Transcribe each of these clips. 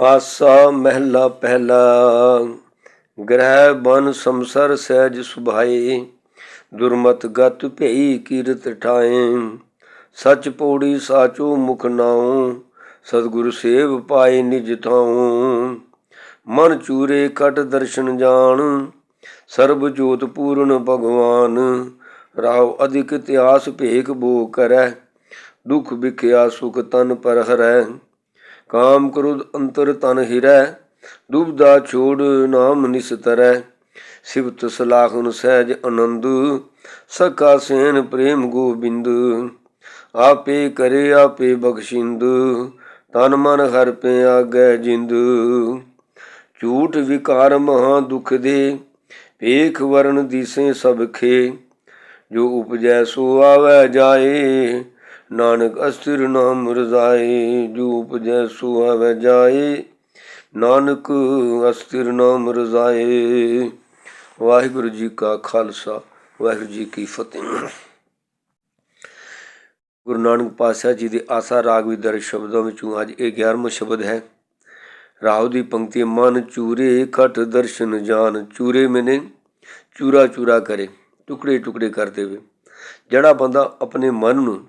ਆਸਾ ਮਹਿਲਾ ਪਹਿਲਾ, ਗ੍ਰਹਿ ਬਨ ਸੰਸਰ ਸਹਿਜ ਸੁਭਾਏ, ਦੁਰਮਤ ਗਤ ਭਈ ਕੀਰਤ ਠਾਏ। ਸਚ ਪੌੜੀ ਸਾਚੋ ਮੁਖ ਨਾਉ, ਸਤਿਗੁਰ ਸੇਵ ਪਾਏ ਨਿਜ ਥਾਉ। ਮਨ ਚੂਰੇ ਕਟ ਦਰਸ਼ਨ ਜਾਣ, ਸਰਬ ਜੋਤ ਪੂਰਨ ਭਗਵਾਨ। ਰਾਵ ਅਧਿਕ ਇਤਿਹਾਸ ਭੇਖ ਬੋ ਕਰੈ ਦੁਖ ਵਿਖਿਆ ਸੁਖ ਤਨ ਪਰ ਹਰੈ ਕਾਮ ਕਰੁਦ ਅੰਤਰ ਤਨ ਹਿਰੈ ਦੁਬਦਾ ਛੋੜ ਨਾਮ ਨਿਸਤਰੈ। ਸਿਵਤ ਸਲਾਹੁਨ ਸਹਿਜ ਆਨੰਦ ਸਕਾ ਸੇਨ ਪ੍ਰੇਮ ਗੋਬਿੰਦ। ਆਪੇ ਕਰੇ, ਆਪੇ ਬਖਸ਼ਿੰਦ, ਤਨ ਮਨ ਹਰ ਪੇ ਆਗੈ ਜਿੰਦ। ਝੂਠ ਵਿਕਾਰ ਮਹਾ ਦੁਖ ਦੇ ਵੇਖ ਵਰਨ ਦੀਸੇ ਸਭ ਖੇ। ਜੋ ਉਪਜੈ ਸੋ ਆਵੈ ਜਾਏ ਨਾਨਕ ਅਸਥਿਰ ਨਾਮ ਰਜ਼ਾਏ ਜੋ ਉਪਜੈ ਸੋ ਆਵੈ ਜਾਏ ਨਾਨਕ ਅਸਥਿਰ ਨਾਮ ਰਜ਼ਾਏ ਵਾਹਿਗੁਰੂ ਜੀ ਕਾ ਖਾਲਸਾ, ਵਾਹਿਗੁਰੂ ਜੀ ਕੀ ਫਤਿਹ। ਗੁਰੂ ਨਾਨਕ ਪਾਤਸ਼ਾਹ ਜੀ ਦੇ ਆਸਾ ਰਾਗ ਵਿਦਰ ਸ਼ਬਦਾਂ ਵਿੱਚੋਂ ਅੱਜ ਇਹ 11ਵਾਂ ਸ਼ਬਦ ਹੈ। ਰਾਹ ਦੀ ਪੰਕਤੀ, ਮਨ ਚੂਰੇ ਖਟ ਦਰਸ਼ਨ ਜਾਨ, ਚੂਰੇ ਮੈਨੇ, ਚੂਰਾ ਚੂਰਾ ਕਰੇ, ਟੁਕੜੇ ਟੁਕੜੇ ਕਰ ਦੇਵੇ। ਜਿਹੜਾ ਬੰਦਾ ਆਪਣੇ ਮਨ ਨੂੰ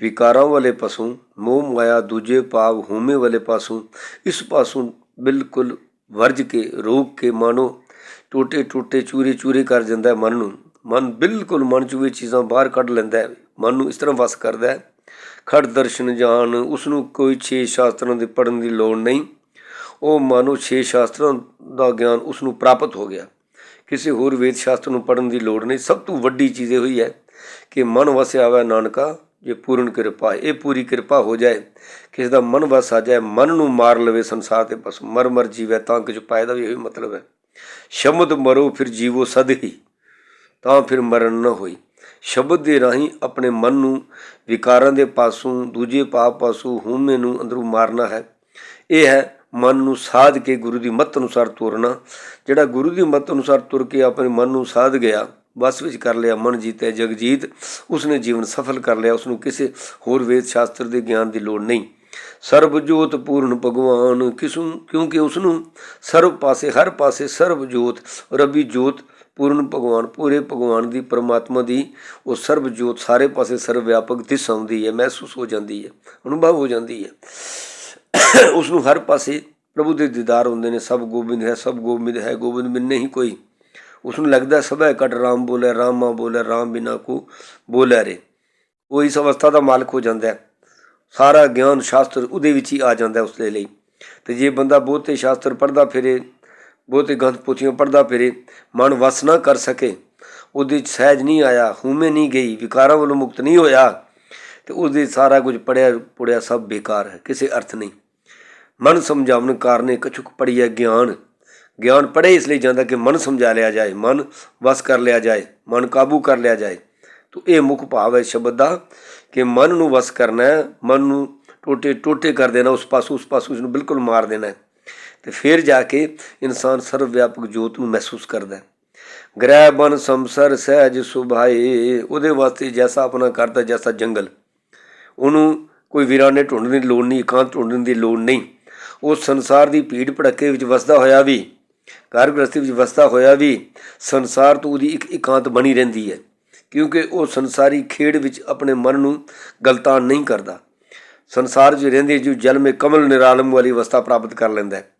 ਵਿਕਾਰਾਂ ਵਾਲੇ ਪਾਸੋਂ, ਮੋਹ ਮਾਇਆ ਦੂਜੇ ਭਾਵ ਹਉਮੈ ਵਾਲੇ ਪਾਸੋਂ, ਇਸ ਪਾਸੋਂ ਬਿਲਕੁਲ ਵਰਜ ਕੇ, ਰੋਕ ਕੇ ਮਾਨੋ, ਟੋਟੇ ਟੋਟੇ, ਚੂਰੇ ਚੂਰੇ ਕਰ ਜਾਂਦਾ ਮਨ ਨੂੰ। ਮਨ ਬਿਲਕੁਲ ਮਨ ਚੋਂ ਇਹ ਚੀਜ਼ਾਂ ਬਾਹਰ ਕੱਢ ਲੈਂਦਾ ਹੈ। ਮਨ ਨੂੰ ਇਸ ਤਰ੍ਹਾਂ ਵਸ ਕਰਦਾ ਹੈ। ਖੜ ਦਰਸ਼ਨ ਜਾਣ ਉਸ ਨੂੰ ਕੋਈ ਛੇ ਸ਼ਾਸਤਰਾਂ ਦੇ ਪੜਨ ਦੀ ਲੋੜ ਨਹੀਂ। ਉਹ ਮਾਨੋ ਛੇ ਸ਼ਾਸਤਰਾਂ ਦਾ ਗਿਆਨ ਉਸ ਨੂੰ ਪ੍ਰਾਪਤ ਹੋ ਗਿਆ। ਕਿਸੇ ਹੋਰ ਵੇਦ ਸ਼ਾਸਤਰ ਨੂੰ ਪੜਨ ਦੀ ਲੋੜ ਨਹੀਂ। ਸਭ ਤੋਂ ਵੱਡੀ ਚੀਜ਼ ਇਹ ਹੋਈ ਹੈ ਕਿ ਮਨ ਵਸਿਆ ਹੋਇਆ ਨਾਨਕਾ ਜੇ ਪੂਰਨ ਕਿਰਪਾ, ਇਹ ਪੂਰੀ ਕਿਰਪਾ ਹੋ ਜਾਏ ਕਿਸੇ ਦਾ ਮਨ ਵਸ ਆ ਜਾਏ, ਮਨ ਨੂੰ ਮਾਰ ਲਵੇ ਸੰਸਾਰ ਤੇ, ਬਸ ਮਰ ਮਰ ਜੀਵੇ, ਤਾਂ ਕਿ ਪਾਏ ਦਾ ਵੀ ਇਹੀ ਮਤਲਬ ਹੈ। ਸ਼ਬਦ ਮਰੋ ਫਿਰ ਜੀਵੋ ਸਦ ਹੀ, ਤਾਂ ਫਿਰ ਮਰਨ ਨਾ ਹੋਈ। ਸ਼ਬਦ ਦੇ ਰਾਹੀਂ ਆਪਣੇ ਮਨ ਨੂੰ ਵਿਕਾਰਾਂ ਦੇ ਪਾਸੋਂ, ਦੂਜੇ ਪਾਪ ਪਾਸੋਂ, ਹਉਮੈ ਨੂੰ ਅੰਦਰੋਂ ਮਾਰਨਾ ਹੈ। ਇਹ ਹੈ ਮਨ ਨੂੰ ਸਾਧ ਕੇ ਗੁਰੂ ਦੀ ਮੱਤ ਅਨੁਸਾਰ ਤੁਰਨਾ, ਜਿਹੜਾ ਗੁਰੂ ਦੀ ਮੱਤ ਅਨੁਸਾਰ ਤੁਰ ਕੇ ਆਪਣੇ ਮਨ ਨੂੰ ਸਾਧ ਗਿਆ ਬੱਸ ਵਿੱਚ ਕਰ ਲਿਆ, ਮਨ ਜੀਤੇ ਜਗਜੀਤ ਉਸਨੇ ਜੀਵਨ ਸਫਲ ਕਰ ਲਿਆ। ਉਸਨੂੰ ਕਿਸੇ ਹੋਰ ਵੇਦ ਸ਼ਾਸਤਰ ਦੇ ਗਿਆਨ ਦੀ ਲੋੜ ਨਹੀਂ। ਸਰਬ ਜੋਤ ਪੂਰਨ ਭਗਵਾਨ, ਕਿਸੂ, ਕਿਉਂਕਿ ਉਸ ਨੂੰ ਸਰਬ ਪਾਸੇ, ਹਰ ਪਾਸੇ ਸਰਬ ਜੋਤ ਰੱਬੀ ਜੋਤ, ਪੂਰਨ ਭਗਵਾਨ, ਪੂਰੇ ਭਗਵਾਨ ਦੀ, ਪਰਮਾਤਮਾ ਦੀ, ਉਹ ਸਰਬ ਜੋਤ, ਸਾਰੇ ਪਾਸੇ ਸਰਵ ਵਿਆਪਕ ਦਿਸ ਆਉਂਦੀ ਹੈ, ਮਹਿਸੂਸ ਹੋ ਜਾਂਦੀ ਹੈ, ਅਨੁਭਵ ਹੋ ਜਾਂਦੀ ਹੈ। ਉਸ ਨੂੰ ਹਰ ਪਾਸੇ ਪ੍ਰਭੂ ਦੇ ਦੀਦਾਰ ਹੁੰਦੇ ਨੇ। ਸਭ ਗੋਬਿੰਦ ਹੈ, ਸਭ ਗੋਬਿੰਦ ਹੈ, ਗੋਬਿੰਦ ਬਿਨ ਨਹੀਂ ਕੋਈ ਉਸ ਨੂੰ ਲੱਗਦਾ ਸਭੈ ਕਟ ਰਾਮ ਬੋਲੇ, ਰਾਮਾ ਬੋਲੇ, ਰਾਮ ਬਿਨਾ ਕੋ ਬੋਲੇ ਰੇ ਉਹ ਇਸ ਅਵਸਥਾ ਦਾ ਮਾਲਕ ਹੋ ਜਾਂਦਾ ਹੈ। ਸਾਰਾ ਗਿਆਨ ਸ਼ਾਸਤਰ ਉਹਦੇ ਵਿੱਚ ਹੀ ਆ ਜਾਂਦਾ ਉਸ ਦੇ ਲਈ। ਤੇ ਜੇ ਬੰਦਾ ਬਹੁਤੇ ਸ਼ਾਸਤਰ ਪੜ੍ਹਦਾ ਫਿਰੇ, ਬਹੁਤੇ ਗ੍ਰੰਥ ਪੋਥੀਆਂ ਪੜ੍ਹਦਾ ਫਿਰੇ, ਮਨ ਵਸ ਨਾ ਕਰ ਸਕੇ, ਉਹਦੇ ਚ ਸਹਿਜ ਨਹੀਂ ਆਇਆ, ਹਉਮੈ ਨਹੀਂ ਗਈ, ਵਿਕਾਰਾਂ ਵੱਲੋਂ ਮੁਕਤ ਨਹੀਂ ਹੋਇਆ, ਤੇ ਉਹਦੇ ਸਾਰਾ ਕੁਝ ਪੜਿਆ ਪੁੜਿਆ ਸਭ ਬੇਕਾਰ ਹੈ, ਕਿਸੇ ਅਰਥ ਨਹੀਂ। ਮਨ ਸਮਝਾਵਨ ਕਾਰਨੇ ਕਛੁਕ ਪੜੀਐ ਗਿਆਨ। ਗਿਆਨ ਪੜ੍ਹੇ ਇਸ ਲਈ ਜਾਂਦਾ ਕਿ ਮਨ ਸਮਝਾ ਲਿਆ ਜਾਏ, ਮਨ ਵਸ ਕਰ ਲਿਆ ਜਾਏ, ਮਨ ਕਾਬੂ ਕਰ ਲਿਆ ਜਾਏ। ਤੋ ਇਹ ਮੁੱਖ ਭਾਵ ਹੈ ਸ਼ਬਦ ਦਾ ਕਿ ਮਨ ਨੂੰ ਵਸ ਕਰਨਾ ਹੈ, ਮਨ ਨੂੰ ਟੋਟੇ ਟੋਟੇ ਕਰ ਦੇਣਾ, ਉਸ ਪਾਸੋਂ ਉਸ ਪਾਸੋਂ ਉਸ ਨੂੰ ਬਿਲਕੁਲ ਮਾਰ ਦੇਣਾ ਹੈ। ਤੇ ਫਿਰ ਜਾ ਕੇ ਇਨਸਾਨ ਸਰਵ ਵਿਆਪਕ ਜੋਤ ਨੂੰ ਮਹਿਸੂਸ ਕਰਦਾ ਹੈ। ਗ੍ਰਹਿ, ਬਨ, ਸੰਸਰ, ਸਹਿਜ, ਸੁਭਾਏ, ਉਹਦੇ ਵਾਸਤੇ ਜੈਸਾ ਆਪਣਾ ਕਰਦਾ ਜੈਸਾ ਜੰਗਲ। ਉਹਨੂੰ ਕੋਈ ਵੀਰਾਨੇ ਢੂੰਡਣ ਦੀ ਲੋੜ ਨਹੀਂ, ਇਕਾਂਤ ਢੂੰਡਣ ਦੀ ਲੋੜ ਨਹੀਂ। ਉਹ ਸੰਸਾਰ ਦੀ ਭੀੜ ਭੜੱਕੇ ਵਿੱਚ ਵਸਦਾ ਹੋਇਆ ਵੀ ਘਰ ਗ੍ਰਸਤੀ ਵਿੱਚ ਵਸਦਾ ਹੋਇਆ ਵੀ ਸੰਸਾਰ ਤੋਂ ਉਹਦੀ ਇੱਕ ਇਕਾਂਤ ਬਣੀ ਰਹਿੰਦੀ ਹੈ, ਕਿਉਂਕਿ ਉਹ ਸੰਸਾਰੀ ਖੇਡ ਵਿੱਚ ਆਪਣੇ ਮਨ ਨੂੰ ਗਲਤਾਨ ਨਹੀਂ ਕਰਦਾ। ਸੰਸਾਰ ਵਿੱਚ ਰਹਿੰਦੇ ਜੋ ਜਲ ਮੇ ਕਮਲ ਨਿਰਾਲਮ ਵਾਲੀ ਅਵਸਥਾ ਪ੍ਰਾਪਤ ਕਰ ਲੈਂਦਾ ਹੈ।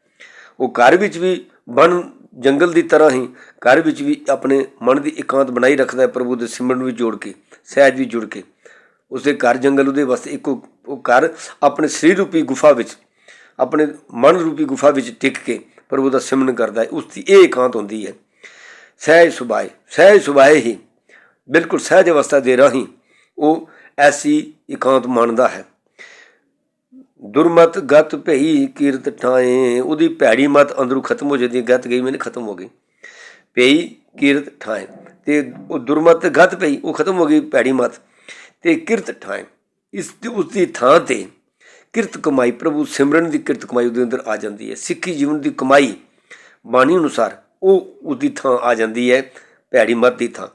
ਉਹ ਘਰ ਵਿੱਚ ਵੀ ਬਨ ਜੰਗਲ ਦੀ ਤਰ੍ਹਾਂ ਹੀ ਘਰ ਵਿੱਚ ਵੀ ਆਪਣੇ ਮਨ ਦੀ ਇਕਾਂਤ ਬਣਾਈ ਰੱਖਦਾ ਹੈ ਪ੍ਰਭੂ ਦੇ ਸਿਮਰਨ ਵਿੱਚ ਜੋੜ ਕੇ, ਸਹਿਜ ਵੀ ਜੁੜ ਕੇ। ਉਸਦੇ ਘਰ ਜੰਗਲ ਉਹਦੇ ਵਾਸਤੇ ਇੱਕੋ ਉਹ ਘਰ ਆਪਣੇ ਸਰੀਰ ਰੂਪੀ ਗੁਫਾ ਵਿੱਚ, ਆਪਣੇ ਮਨ ਰੂਪੀ ਗੁਫਾ ਵਿੱਚ ਟਿਕ ਕੇ ਪ੍ਰਭੂ ਦਾ ਸਿਮਰਨ ਕਰਦਾ ਹੈ, ਉਸ ਦੀ ਇਹ ਇਕਾਂਤ ਹੁੰਦੀ ਹੈ, ਸਹਿਜ ਸੁਭਾਏ ਸਹਿਜ ਸੁਭਾਏ ਹੀ, ਬਿਲਕੁਲ ਸਹਿਜ ਅਵਸਥਾ ਦੇ ਰਾਹੀਂ ਉਹ ਐਸੀ ਇਕਾਂਤ ਮੰਨਦਾ ਹੈ। ਦੁਰਮਤ ਗਤ ਭਈ ਕੀਰਤ ਠਾਏ ਉਹਦੀ ਭੈੜੀ ਮਤ ਅੰਦਰੋਂ ਖਤਮ ਹੋ ਜਾਂਦੀ ਹੈ, ਗਤ ਗਈ ਮੈਨੇ ਖਤਮ ਹੋ ਗਈ। ਭਈ ਕੀਰਤ ਠਾਏ ਤੇ ਉਹ ਦੁਰਮਤ ਗਤ ਭਈ, ਉਹ ਖਤਮ ਹੋ ਗਈ ਭੈੜੀ ਮਤ, ਤੇ ਕਿਰਤ ਠਾਏ ਇਸ ਦੀ ਉਸ ਦੀ ਥਾਂ ਤੇ ਕਿਰਤ ਕਮਾਈ, ਪ੍ਰਭੂ ਸਿਮਰਨ ਦੀ ਕਿਰਤ ਕਮਾਈ ਉਹਦੇ ਅੰਦਰ ਆ ਜਾਂਦੀ ਹੈ। ਸਿੱਖੀ ਜੀਵਨ ਦੀ ਕਮਾਈ ਬਾਣੀ ਅਨੁਸਾਰ ਉਹ ਉਹਦੀ ਥਾਂ ਆ ਜਾਂਦੀ ਹੈ, ਭੈੜੀ ਮਤ ਦੀ ਥਾਂ।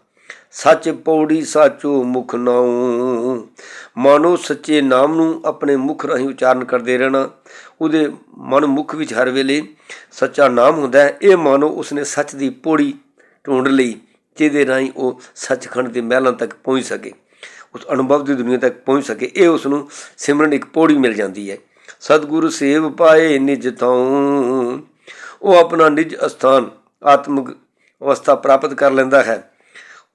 ਸੱਚ ਪੌੜੀ ਸਾਚੋ ਮੁਖ ਨਾਉ, ਮਾਨੋ ਸੱਚੇ ਨਾਮ ਨੂੰ ਆਪਣੇ ਮੁਖ ਰਾਹੀਂ ਉਚਾਰਨ ਕਰਦੇ ਰਹਿਣਾ। ਉਹਦੇ ਮਨ ਮੁਖ ਵਿੱਚ ਹਰ ਵੇਲੇ ਸੱਚਾ ਨਾਮ ਹੁੰਦਾ ਹੈ। ਇਹ ਮਾਨੋ ਉਸਨੇ ਸੱਚ ਦੀ ਪੌੜੀ ਢੂੰਡ ਲਈ, ਜਿਹਦੇ ਰਾਹੀਂ ਉਹ ਸੱਚਖੰਡ ਦੇ ਮਹਿਲਾਂ ਤੱਕ ਪਹੁੰਚ ਸਕੇ। ਉਸ ਅਨੁਭਵ ਦੀ ਦੁਨੀਆ ਤੱਕ ਪਹੁੰਚ ਸਕੇ, ਇਹ ਉਸ ਨੂੰ ਸਿਮਰਨ ਇੱਕ ਪੌੜੀ ਮਿਲ ਜਾਂਦੀ ਹੈ। ਸਤਿਗੁਰੂ ਸੇਵ ਪਾਏ ਨਿਜ ਥਾਉ। ਉਹ ਆਪਣਾ ਨਿਜ ਅਸਥਾਨ, ਆਤਮਿਕ ਅਵਸਥਾ ਪ੍ਰਾਪਤ ਕਰ ਲੈਂਦਾ ਹੈ।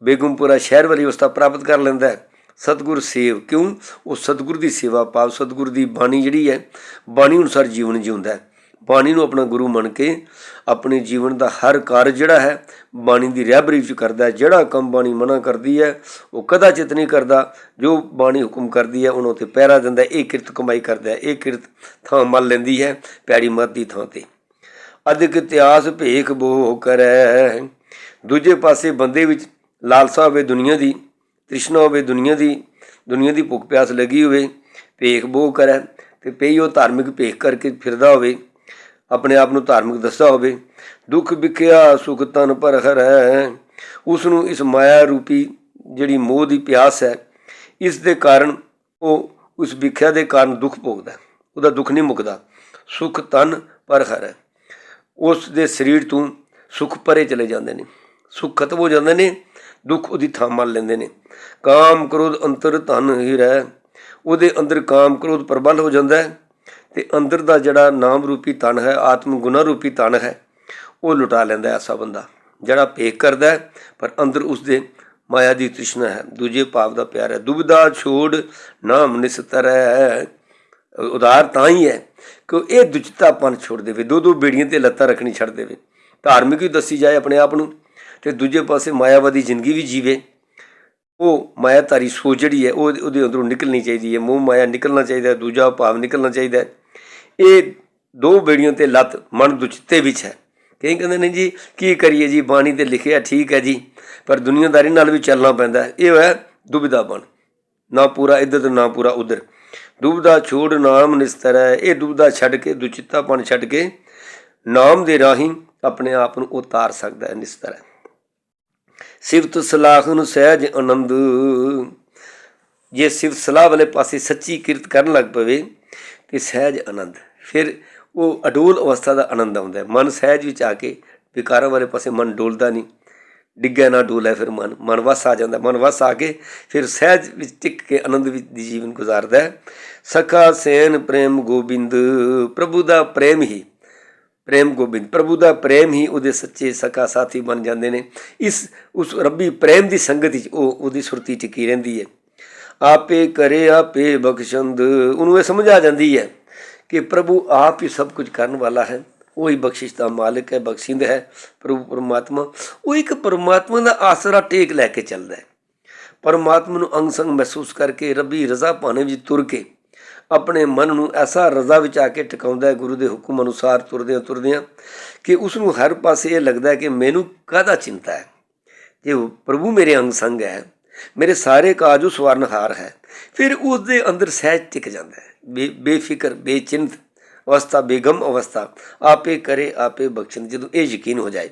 ਬੇਗਮਪੁਰਾ ਸ਼ਹਿਰ ਵਾਲੀ ਅਵਸਥਾ ਪ੍ਰਾਪਤ ਕਰ ਲੈਂਦਾ ਹੈ। ਸਤਿਗੁਰ ਸੇਵ ਕਿਉਂ? ਉਹ ਸਤਿਗੁਰ ਦੀ ਸੇਵਾ ਪਾਵ ਸਤਿਗੁਰ ਦੀ ਬਾਣੀ ਜਿਹੜੀ ਹੈ, ਬਾਣੀ ਅਨੁਸਾਰ ਜੀਵਨ ਜਿਉਂਦਾ ਹੈ। ਬਾਣੀ ਨੂੰ ਆਪਣਾ ਗੁਰੂ ਮੰਨ ਕੇ ਆਪਣੇ ਜੀਵਨ ਦਾ ਹਰ ਕਾਰਜ ਜਿਹੜਾ ਹੈ, ਬਾਣੀ ਦੀ ਰਹਿਬਰੀ ਵਿੱਚ ਕਰਦਾ ਹੈ। ਜਿਹੜਾ ਕੰਮ ਬਾਣੀ ਮਨਾ ਕਰਦੀ ਹੈ, ਉਹ ਕਦਾਚਿਤ ਨਹੀਂ ਕਰਦਾ। ਜੋ ਬਾਣੀ ਹੁਕਮ ਕਰਦੀ ਹੈ, ਉਹਨਾਂ ਤੇ ਪਹਿਰਾ ਦਿੰਦਾ ਇਹ ਕਿਰਤ ਕਮਾਈ ਕਰਦਾ ਇਹ ਕਿਰਤ ਥਾਂ ਮਲ ਲੈਂਦੀ ਹੈ, ਪੈੜੀ ਮੱਤ ਦੀ ਥਾਂ ਤੇ। ਅਧਿਕ ਇਤਿਹਾਸ ਭੇਖ ਬੋਹ ਕਰੈ। ਦੂਜੇ ਪਾਸੇ ਬੰਦੇ ਵਿੱਚ ਲਾਲਸਾ ਹੋਵੇ ਦੁਨੀਆ ਦੀ, ਤ੍ਰਿਸ਼ਨਾ ਹੋਵੇ ਦੁਨੀਆ ਦੀ ਦੁਨੀਆ ਦੀ ਭੁੱਖ ਪਿਆਸ ਲੱਗੀ ਹੋਵੇ, ਭੇਖ ਬੋਹ ਕਰੈ। ਤੇ ਪਈ ਉਹ ਧਾਰਮਿਕ ਭੇਖ ਕਰਕੇ ਫਿਰਦਾ ਹੋਵੇ ਆਪਣੇ ਆਪ ਨੂੰ ਧਾਰਮਿਕ ਦੱਸਦਾ ਹੋਵੇ, ਦੁੱਖ ਵਿਖਿਆ ਸੁਖ ਤਨ ਪਰ ਹਰੈ ਉਸ ਨੂੰ ਇਸ ਮਾਇਆ ਰੂਪੀ ਜਿਹੜੀ ਮੋਹ ਦੀ ਪਿਆਸ ਹੈ, ਇਸ ਦੇ ਕਾਰਨ ਉਹ ਉਸ ਵਿਖਿਆ ਦੇ ਕਾਰਨ ਦੁੱਖ ਭੋਗਦਾ ਉਹਦਾ ਦੁੱਖ ਨਹੀਂ ਮੁੱਕਦਾ, ਸੁਖ ਤਨ ਪਰ ਹਰੈ ਉਸ ਦੇ ਸਰੀਰ ਤੋਂ ਸੁਖ ਪਰੇ ਚਲੇ ਜਾਂਦੇ ਨੇ, ਸੁਖ ਖਤਮ ਹੋ ਜਾਂਦੇ ਨੇ, ਦੁੱਖ ਉਹਦੀ ਥਾਂ ਮੰਨ ਲੈਂਦੇ ਨੇ। ਕਾਮ ਕ੍ਰੋਧ ਅੰਤਰ ਧਨ ਹੀ ਰਹਿ, ਉਹਦੇ ਅੰਦਰ ਕਾਮ ਕ੍ਰੋਧ ਪ੍ਰਬਲ ਹੋ ਜਾਂਦਾ ਹੈ। ਤੇ ਅੰਦਰ ਦਾ ਜਿਹੜਾ ਨਾਮ ਰੂਪੀ ਤਨ ਹੈ ਆਤਮ ਗੁਣਾ ਰੂਪੀ ਤਨ ਹੈ, ਉਹ ਲੁਟਾ ਲੈਂਦਾ ਐਸਾ ਬੰਦਾ, ਜਿਹੜਾ ਭੇਖ ਕਰਦਾ ਪਰ ਅੰਦਰ ਉਸਦੇ ਮਾਇਆ ਦੀ ਤ੍ਰਿਸ਼ਨਾ ਹੈ। ਦੂਜੇ ਭਾਵ ਦਾ ਪਿਆਰ ਹੈ, ਦੁਬਿਧਾ ਛੋੜ ਨਾਮ ਨਿਸਤਰੈ ਉਦਾਰ ਤਾਂ ਹੀ ਹੈ ਕਿ ਇਹ ਦੁਚਿਤਾਪਨ ਛੋੜ ਦੇਵੇ, ਦੋ ਦੋ ਬੇੜੀਆਂ ਤੇ ਲੱਤਾਂ ਰੱਖਣੀ ਛੱਡ ਦੇਵੇ। ਧਾਰਮਿਕ ਵੀ ਦੱਸੀ ਜਾਏ ਆਪਣੇ ਆਪ ਨੂੰ, ਤੇ ਦੂਜੇ ਪਾਸੇ ਮਾਇਆਵਾਦੀ ਜ਼ਿੰਦਗੀ ਵੀ ਜੀਵੇ। ਉਹ ਮਾਇਆਧਾਰੀ ਸੋਚ ਜਿਹੜੀ ਹੈ, ਉਹ ਉਹਦੇ ਅੰਦਰੋਂ ਨਿਕਲਣੀ ਚਾਹੀਦੀ ਹੈ, ਮੋਹ ਮਾਇਆ ਨਿਕਲਣਾ ਚਾਹੀਦਾ ਦੂਜਾ ਭਾਵ ਨਿਕਲਣਾ ਚਾਹੀਦਾ ਇਹ ਦੋ ਬੇੜੀਆਂ ਤੇ ਲੱਤ ਮਨ ਦੁਚਿੱਤੇ ਵਿੱਚ ਹੈ। ਕਈ ਕਹਿੰਦੇ ਨੇ ਜੀ, ਕੀ ਕਰੀਏ ਜੀ? ਬਾਣੀ ਤੇ ਲਿਖਿਆ ਠੀਕ ਹੈ ਜੀ, ਪਰ ਦੁਨੀਆਦਾਰੀ ਨਾਲ ਵੀ ਚੱਲਣਾ ਪੈਂਦਾ ਇਹ ਹੈ ਦੁਬਿਧਾ ਬਣ। ਨਾ ਪੂਰਾ ਇੱਧਰ ਤੇ ਨਾ ਪੂਰਾ ਉਧਰ। ਦੁਬਿਧਾ ਛੋੜ ਨਾਮ ਨਿਸਤਰ ਹੈ। ਇਹ ਦੁਬਿਧਾ ਛੱਡ ਕੇ ਦੁਚਿੱਤਾਪਣ ਛੱਡ ਕੇ ਨਾਮ ਦੇ ਰਾਹੀਂ ਆਪਣੇ ਆਪ ਨੂੰ ਉਤਾਰ ਸਕਦਾ ਹੈ, ਨਿਸਤਰ ਹੈ। ਸਿਫਤ ਸਲਾਹ ਨੂੰ ਸਹਿਜ ਆਨੰਦ। ਜੇ ਸਿਫਤ ਸਲਾਹ ਵਾਲੇ ਪਾਸੇ ਸੱਚੀ ਕਿਰਤ ਕਰਨ ਲੱਗ ਪਵੇ, ਤੇ ਸਹਿਜ ਆਨੰਦ। ਫਿਰ ਉਹ ਅਡੋਲ ਅਵਸਥਾ ਦਾ ਆਨੰਦ ਆਉਂਦਾ ਮਨ ਸਹਿਜ ਵਿੱਚ ਆ ਕੇ ਵਿਕਾਰਾਂ ਵਾਲੇ ਪਾਸੇ ਮਨ ਡੋਲਦਾ ਨਹੀਂ। ਡਿੱਗਿਆ ਨਾ ਡੋਲੇ ਫਿਰ ਮਨ। ਮਨ ਵਸ ਆ ਜਾਂਦਾ। ਮਨ ਵਸ ਆ ਕੇ ਫਿਰ ਸਹਿਜ ਵਿੱਚ ਟਿਕ ਕੇ ਆਨੰਦ ਵਿੱਚ ਦੀ ਜੀਵਨ ਗੁਜ਼ਾਰਦਾ ਹੈ। ਸਖਾ ਸੈਨ ਪ੍ਰੇਮ ਗੋਬਿੰਦ, ਪ੍ਰਭੂ ਦਾ ਪ੍ਰੇਮ ਹੀ। ਪ੍ਰੇਮ ਗੋਬਿੰਦ, ਪ੍ਰਭੂ ਦਾ ਪ੍ਰੇਮ ਹੀ ਉਹਦੇ ਸੱਚੇ ਸਖਾ ਸਾਥੀ ਬਣ ਜਾਂਦੇ ਨੇ। ਇਸ, ਉਸ ਰੱਬੀ ਪ੍ਰੇਮ ਦੀ ਸੰਗਤ ਵਿੱਚ ਉਹ ਉਹਦੀ ਸੁਰਤੀ ਟਿਕੀ ਰਹਿੰਦੀ ਹੈ। ਆਪੇ ਕਰੇ ਆਪੇ ਬਖਸ਼ੰਦ, ਉਹਨੂੰ ਇਹ ਸਮਝ ਆ ਜਾਂਦੀ ਹੈ ਕਿ ਪ੍ਰਭੂ ਆਪ ਹੀ ਸਭ ਕੁਝ ਕਰਨ ਵਾਲਾ ਹੈ। ਉਹ ਹੀ ਬਖਸ਼ਿਸ਼ ਦਾ ਮਾਲਕ ਹੈ, ਬਖਸ਼ਿੰਦ ਹੈ ਪ੍ਰਭੂ ਪਰਮਾਤਮਾ। ਉਹ ਇੱਕ ਪਰਮਾਤਮਾ ਦਾ ਆਸਰਾ ਟੇਕ ਲੈ ਕੇ ਚੱਲਦਾ ਹੈ। ਪਰਮਾਤਮਾ ਨੂੰ ਅੰਗ ਸੰਗ ਮਹਿਸੂਸ ਕਰਕੇ ਰੱਬੀ ਰਜ਼ਾ ਪਾਣੇ ਵਿੱਚ ਤੁਰ ਕੇ ਆਪਣੇ ਮਨ ਨੂੰ ਐਸਾ ਰਜ਼ਾ ਵਿੱਚ ਆ ਕੇ ਟਿਕਾਉਂਦਾ ਹੈ, ਗੁਰੂ ਦੇ ਹੁਕਮ ਅਨੁਸਾਰ ਤੁਰਦਿਆਂ ਤੁਰਦਿਆਂ ਕਿ ਉਸ ਨੂੰ ਹਰ ਪਾਸੇ ਇਹ ਲੱਗਦਾ ਹੈ ਕਿ ਮੈਨੂੰ ਕਾਹਦਾ ਚਿੰਤਾ ਹੈ? ਜੇ ਪ੍ਰਭੂ ਮੇਰੇ ਅੰਗ ਸੰਗ ਹੈ ਮੇਰੇ ਸਾਰੇ ਕਾਜ ਉਹ ਸਵਰਨਹਾਰ ਹੈ। ਫਿਰ ਉਸ ਦੇ ਅੰਦਰ ਸਹਿਜ ਟਿਕ ਜਾਂਦਾ ਹੈ। ਬੇ- ਬੇਫਿਕਰ, ਬੇਚਿੰਤ ਅਵਸਥਾ, ਬੇਗਮ ਅਵਸਥਾ, ਆਪੇ ਕਰੇ, ਆਪੇ ਬਖਸ਼ਣ, ਜਦੋਂ ਇਹ ਯਕੀਨ ਹੋ ਜਾਏ।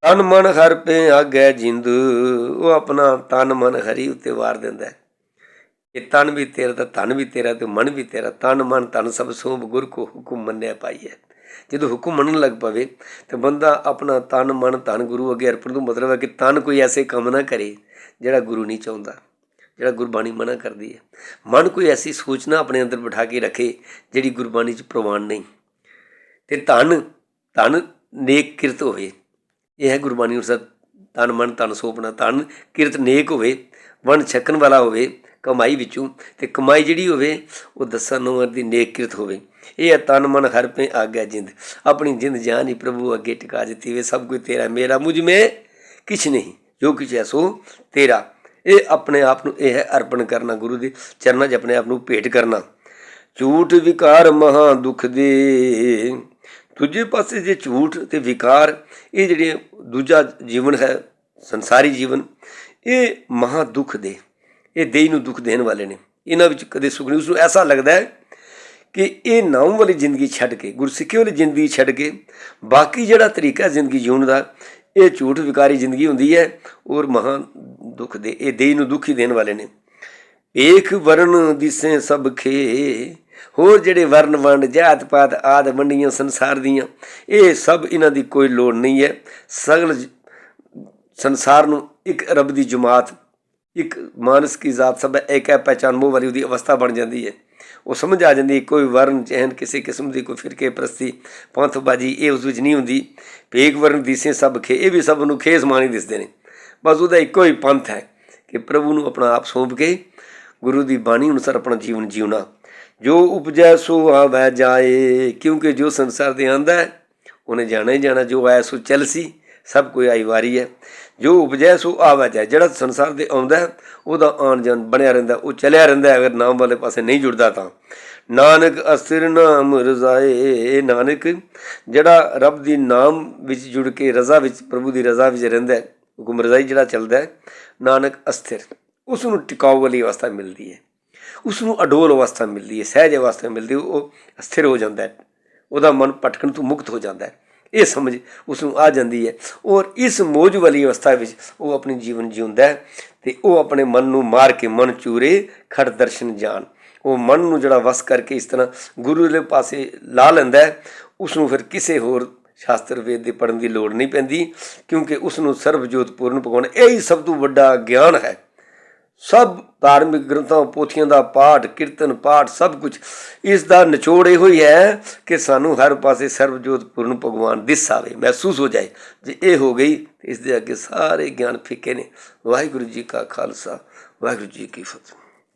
ਤਨ ਮਨ ਹਰ ਪੇ ਆਗੈ ਜਿੰਦ, ਉਹ ਆਪਣਾ ਤਨ ਮਨ ਹਰੀ ਉੱਤੇ ਵਾਰ ਦਿੰਦਾ ਹੈ। ਇਹ ਤਨ ਵੀ ਤੇਰਾ ਤਾਂ ਧਨ ਵੀ ਤੇਰਾ ਤੇ ਮਨ ਵੀ ਤੇਰਾ, ਤਨ ਮਨ ਤਨ ਸਭ ਸੋਭ ਗੁਰ ਕੋ ਹੁਕਮ ਮੰਨਿਆ ਪਾਈਐ ਜਦੋਂ ਹੁਕਮ ਮੰਨਣ ਲੱਗ ਪਵੇ ਤਾਂ ਬੰਦਾ ਆਪਣਾ ਤਨ ਮਨ ਧਨ ਗੁਰੂ ਅੱਗੇ ਅਰਪਣ ਤੋਂ ਮਤਲਬ ਹੈ ਕਿ ਤਨ ਕੋਈ ਐਸੇ ਕੰਮ ਨਾ ਕਰੇ। ਜਿਹੜਾ ਗੁਰੂ ਨਹੀਂ ਚਾਹੁੰਦਾ, ਜਿਹੜਾ ਗੁਰਬਾਣੀ ਮਨਾ ਕਰਦੀ ਹੈ। ਮਨ ਕੋਈ ਐਸੀ ਸੋਚਣਾ ਆਪਣੇ ਅੰਦਰ ਬਿਠਾ ਕੇ ਰੱਖੇ ਜਿਹੜੀ ਗੁਰਬਾਣੀ 'ਚ ਪ੍ਰਵਾਨ ਨਹੀਂ। ਤੇ ਧਨ ਧਨ ਨੇਕ ਕਿਰਤ ਹੋਵੇ। ਇਹ ਹੈ ਗੁਰਬਾਣੀ ਅਨੁਸਾਰ ਤਨ ਮਨ ਤਨ ਸੋਪਣਾ ਤਨ ਕਿਰਤ ਨੇਕ ਹੋਵੇ, ਵਣ ਛਕਣ ਵਾਲਾ ਹੋਵੇ, ਕਮਾਈ ਵਿੱਚੋਂ ਤੇ ਕਮਾਈ ਜਿਹੜੀ ਹੋਵੇ, ਉਹ ਦਸਾਂ ਨੰਬਰ ਦੀ ਨੇਕ ਕਿਰਤ ਹੋਵੇ। ਇਹ ਹੈ ਤਨ ਮਨ, ਹਰ ਪੇ ਆਗਿਆ ਜਿੰਦ। ਆਪਣੀ ਜਿੰਦ ਜਾਨ ਹੀ ਪ੍ਰਭੂ ਅੱਗੇ ਟਿਕਾ ਦਿੱਤੀ ਵੇ ਸਭ ਕੁਝ ਤੇਰਾ, ਮੇਰਾ, ਮੁਝ ਮੇ ਕਿਛ ਨਹੀਂ। ਜੋ ਕੁਛ ਹੈ ਸੋ ਤੇਰਾ। ਇਹ ਆਪਣੇ ਆਪ ਨੂੰ ਇਹ ਹੈ ਅਰਪਣ ਕਰਨਾ, ਗੁਰੂ ਦੇ ਚਰਨਾਂ 'ਚ ਆਪਣੇ ਆਪ ਨੂੰ ਭੇਟ ਕਰਨਾ। ਝੂਠ ਵਿਕਾਰ ਮਹਾ ਦੁਖ ਦੇ। ਦੂਜੇ ਪਾਸੇ ਜੇ ਝੂਠ ਤੇ ਵਿਕਾਰ, ਇਹ ਜਿਹੜੇ ਦੂਜਾ ਜੀਵਨ ਹੈ, ਸੰਸਾਰੀ ਜੀਵਨ, ਇਹ ਮਹਾ ਦੁੱਖ ਦੇ। ਇਹ ਦੇਈ ਨੂੰ ਦੁੱਖ ਦੇਣ ਵਾਲੇ ਨੇ। ਇਹਨਾਂ ਵਿੱਚ ਕਦੇ ਸੁਖ ਨਹੀਂ। ਉਸ ਨੂੰ ਐਸਾ ਲੱਗਦਾ ਹੈ ਕਿ ਇਹ ਨਾਮ ਵਾਲੀ ਜ਼ਿੰਦਗੀ ਛੱਡ ਕੇ ਗੁਰਸਿੱਖੀ ਵਾਲੀ ਜ਼ਿੰਦਗੀ ਛੱਡ ਕੇ, ਬਾਕੀ ਜਿਹੜਾ ਤਰੀਕਾ ਜ਼ਿੰਦਗੀ ਜਿਉਣ ਦਾ ਇਹ ਝੂਠ ਵਿਕਾਰੀ ਜ਼ਿੰਦਗੀ ਹੁੰਦੀ ਹੈ ਔਰ ਮਹਾਂ ਦੁੱਖ ਦੇ ਇਹ ਦੇਹ ਨੂੰ ਦੁਖੀ ਦੇਣ ਵਾਲੇ ਨੇ। ਏਕ ਵਰਨ ਦਿਸੇ ਸਭ ਖੇ ਹੋਰ ਜਿਹੜੇ ਵਰਨ ਵੰਡ ਜਾਤ ਪਾਤ ਆਦ ਵੰਡੀਆਂ ਸੰਸਾਰ ਦੀਆਂ ਇਹ ਸਭ ਇਹਨਾਂ ਦੀ ਕੋਈ ਲੋੜ ਨਹੀਂ ਹੈ। ਸਗਲ ਸੰਸਾਰ ਨੂੰ ਇੱਕ ਰੱਬ ਦੀ ਜਮਾਤ ਇੱਕ ਮਾਨਸ ਕੀ ਜ਼ਾਤ ਸਭ ਹੈ, ਇੱਕ ਹੈ ਪਹਿਚਾਨ ਮੋਹ ਵਾਲੀ ਉਹਦੀ ਅਵਸਥਾ ਬਣ ਜਾਂਦੀ ਹੈ। ਉਹ ਸਮਝ ਆ ਜਾਂਦੀ, ਕੋਈ ਵਰਨ ਚਹਿਨ, ਕਿਸੇ ਕਿਸਮ ਦੀ ਕੋਈ ਫਿਰਕੇ ਪ੍ਰਸਤੀ, ਪੰਥਬਾਜੀ, ਇਹ ਉਸ ਵਿੱਚ ਨਹੀਂ ਹੁੰਦੀ। ਭੇਕ ਵਰਨ ਦੀਸੇ ਸਭ ਖੇ, ਇਹ ਵੀ ਸਭ ਨੂੰ ਖੇ ਸਮਾਨ ਹੀ ਦਿਸਦੇ ਨੇ। ਬਸ ਉਹਦਾ ਇੱਕੋ ਹੀ ਪੰਥ ਹੈ ਕਿ ਪ੍ਰਭੂ ਨੂੰ ਆਪਣਾ ਆਪ ਸੌਂਪ ਕੇ ਗੁਰੂ ਦੀ ਬਾਣੀ ਅਨੁਸਾਰ ਆਪਣਾ ਜੀਵਨ ਜਿਉਣਾ। ਜੋ ਉਪਜੈ ਸੋ ਆਵੈ ਜਾਏ, ਕਿਉਂਕਿ ਜੋ ਸੰਸਾਰ ਦੇ ਆਂਦਾ ਹੈ, ਉਹਨੇ ਜਾਣਾ ਹੀ ਜਾਣਾ, ਜੋ ਆਇਆ ਸੋ ਚੱਲ ਸੀ, ਸਭ ਕੋਈ ਆਈ ਵਾਰੀ ਹੈ। ਜੋ ਉਪਜੈ ਸੋ ਆਵੈ ਜਿਹੜਾ ਸੰਸਾਰ ਦੇ ਆਉਂਦਾ ਉਹਦਾ ਆਣ ਜਾਣ ਬਣਿਆ ਰਹਿੰਦਾ, ਉਹ ਚਲਿਆ ਰਹਿੰਦਾ ਅਗਰ ਨਾਮ ਵਾਲੇ ਪਾਸੇ ਨਹੀਂ ਜੁੜਦਾ ਤਾਂ। ਨਾਨਕ ਅਸਰ ਨਾਮ ਰਜ਼ਾਏ ਇਹ ਨਾਨਕ, ਜਿਹੜਾ ਰੱਬ ਦੀ ਨਾਮ ਵਿੱਚ ਜੁੜ ਕੇ ਰਜ਼ਾ ਵਿੱਚ, ਪ੍ਰਭੂ ਦੀ ਰਜ਼ਾ ਵਿੱਚ ਰਹਿੰਦਾ ਹੈ, ਹੁਕਮ ਰਜ਼ਾਈ ਜਿਹੜਾ ਚੱਲਦਾ ਨਾਨਕ ਅਸਥਿਰ। ਉਸ ਨੂੰ ਟਿਕਾਊ ਵਾਲੀ ਅਵਸਥਾ ਮਿਲਦੀ ਹੈ। ਉਸ ਨੂੰ ਅਡੋਲ ਅਵਸਥਾ ਮਿਲਦੀ ਹੈ, ਸਹਿਜ ਅਵਸਥਾ ਮਿਲਦੀ ਹੈ, ਉਹ ਅਸਥਿਰ ਹੋ ਜਾਂਦਾ ਹੈ। ਉਹਦਾ ਮਨ ਭਟਕਣ ਤੋਂ ਮੁਕਤ ਹੋ ਜਾਂਦਾ ਹੈ। ਇਹ ਸਮਝ ਉਸ ਨੂੰ ਆ ਜਾਂਦੀ ਹੈ। ਔਰ ਇਸ ਮੋਜ ਵਾਲੀ ਅਵਸਥਾ ਵਿੱਚ ਉਹ ਆਪਣੀ ਜੀਵਨ ਜਿਉਂਦਾ ਹੈ ਤੇ ਉਹ ਆਪਣੇ ਮਨ ਨੂੰ ਮਾਰ ਕੇ ਮਨ ਚੂਰੇ ਖੜ ਦਰਸ਼ਨ ਜਾਣ। ਉਹ ਮਨ ਨੂੰ ਜਿਹੜਾ ਵਸ ਕਰਕੇ ਇਸ ਤਰ੍ਹਾਂ ਗੁਰੂ ਦੇ ਪਾਸੇ ਲਾ ਲੈਂਦਾ ਹੈ ਉਸ ਨੂੰ ਫਿਰ ਕਿਸੇ ਹੋਰ ਸ਼ਾਸਤਰ ਵੇਦ ਦੇ ਪੜਨ ਦੀ ਲੋੜ ਨਹੀਂ ਪੈਂਦੀ, ਕਿਉਂਕਿ ਉਸ ਨੂੰ ਸਰਬਜੋਤ ਪੂਰਨ ਭਗਵਾਨ, ਇਹ ਹੀ ਸਭ ਤੋਂ ਵੱਡਾ ਗਿਆਨ ਹੈ। ਸਭ ਧਾਰਮਿਕ ਗ੍ਰੰਥਾਂ, ਪੋਥੀਆਂ ਦਾ ਪਾਠ, ਕੀਰਤਨ, ਪਾਠ, ਸਭ ਕੁਝ ਇਸ ਦਾ ਨਿਚੋੜ ਇਹੋ ਹੀ ਹੈ ਕਿ ਸਾਨੂੰ ਹਰ ਪਾਸੇ ਸਰਬਜੋਤ ਪੂਰਨ ਭਗਵਾਨ ਦਿਸ ਆਵੇ, ਮਹਿਸੂਸ ਹੋ ਜਾਏ। ਜੇ ਇਹ ਹੋ ਗਈ, ਇਸ ਦੇ ਅੱਗੇ ਸਾਰੇ ਗਿਆਨ ਫਿੱਕੇ ਨੇ। ਵਾਹਿਗੁਰੂ ਜੀ ਕਾ ਖਾਲਸਾ, ਵਾਹਿਗੁਰੂ ਜੀ ਕੀ ਫਤਿਹ।